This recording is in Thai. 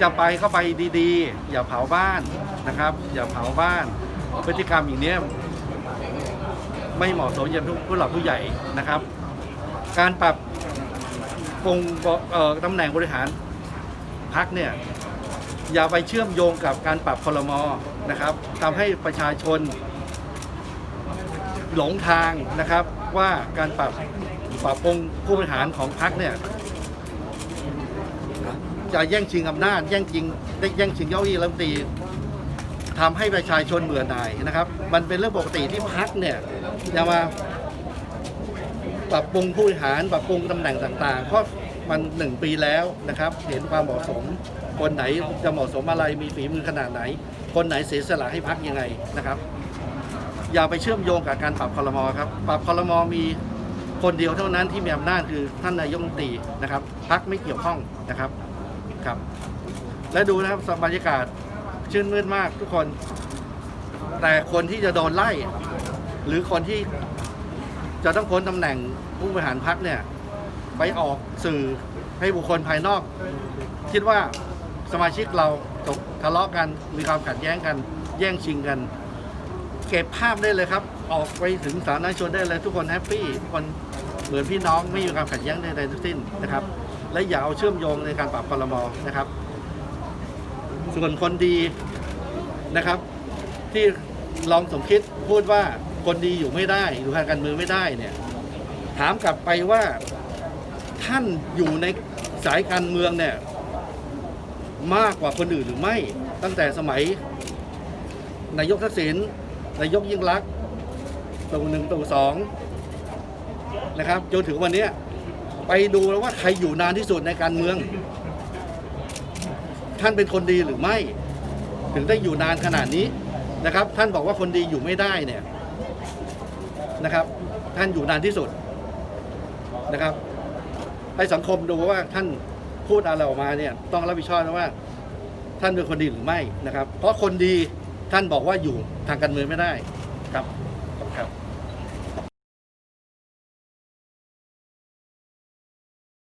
จะไปก็ไปดีๆ อย่าเผาบ้านนะครับ อย่าเผาบ้าน พฤติกรรมอย่างนี้ไม่เหมาะสมอย่างผู้หลักผู้ใหญ่นะครับ การปรับปรุงตำแหน่งบริหารพักเนี่ยอย่าไปเชื่อมโยงกับการปรับคลมนะครับทำให้ประชาชนหลงทางนะครับว่าการปรับปรับปรุงผู้บริหารของพรรคเนี่ย จะแย่งชิงอำนาจแย่งชิงแย่งชิงเก้าอี้รัฐมนตรีทำให้ประชาชนเบื่อหน่ายนะครับ มันเป็นเรื่องปกติที่พรรคเนี่ยจะมาปรับปรุงผู้บริหารปรับปรุงตำแหน่งต่างๆเพราะมันหนึ่งปีแล้วนะครับ เห็นความเหมาะสม คนไหนจะเหมาะสมอะไรมีฝีมือขนาดไหน คนไหนเสียสละให้พรรคยังไงนะครับ อย่าไปเชื่อมโยงกับการปรับคอรมอครับ ปรับคอรมอมีคนเดียวเท่านั้นที่มีอำนาจคือท่านนายกรัฐมนตรีนะครับพักไม่เกี่ยวข้องนะครับ ครับ และดูนะครับบรรยากาศชื่นมื่นมากทุกคน แต่คนที่จะโดนไล่ หรือคนที่จะต้องพ้นตำแหน่งผู้บริหารพักเนี่ย ไปออกสื่อให้บุคคลภายนอก คิดว่าสมาชิกเราตกทะเลาะกันมีความขัดแย้งกัน แย่งชิงกัน เก็บภาพได้เลยครับ ออกไปถึงสาธารณชนได้เลยทุกคนแฮปปี้คนเหมือนพี่น้องไม่มีความขัดแย้งใดๆทั้งสิ้นนะครับ และอย่าเอาเชื่อมโยงในการปรับคอรมอนะครับ ส่วนคนดีนะครับ ที่ลองสมคิดพูดว่าคนดีอยู่ไม่ได้อยู่ทางการเมืองไม่ได้เนี่ย ถามกลับไปว่าท่านอยู่ในสายการเมืองเนี่ยมากกว่าคนอื่นหรือไม่ ตั้งแต่สมัย นายกทักษิณนายกยิ่งรักตู่หนึ่งตู่สองนะครับ จนถึงวันนี้ ไปดูแล้วว่าใครอยู่นานที่สุดในการเมือง ท่านเป็นคนดีหรือไม่ ถึงได้อยู่นานขนาดนี้นะครับ ท่านบอกว่าคนดีอยู่ไม่ได้เนี่ยนะครับ ท่านอยู่นานที่สุดนะครับ ให้สังคมดูว่าท่านพูดอะไรออกมาเนี่ยต้องรับผิดชอบนะว่า ท่านเป็นคนดีหรือไม่นะครับ เพราะคนดีท่านบอกว่าอยู่ทางการเมืองไม่ได้ครับ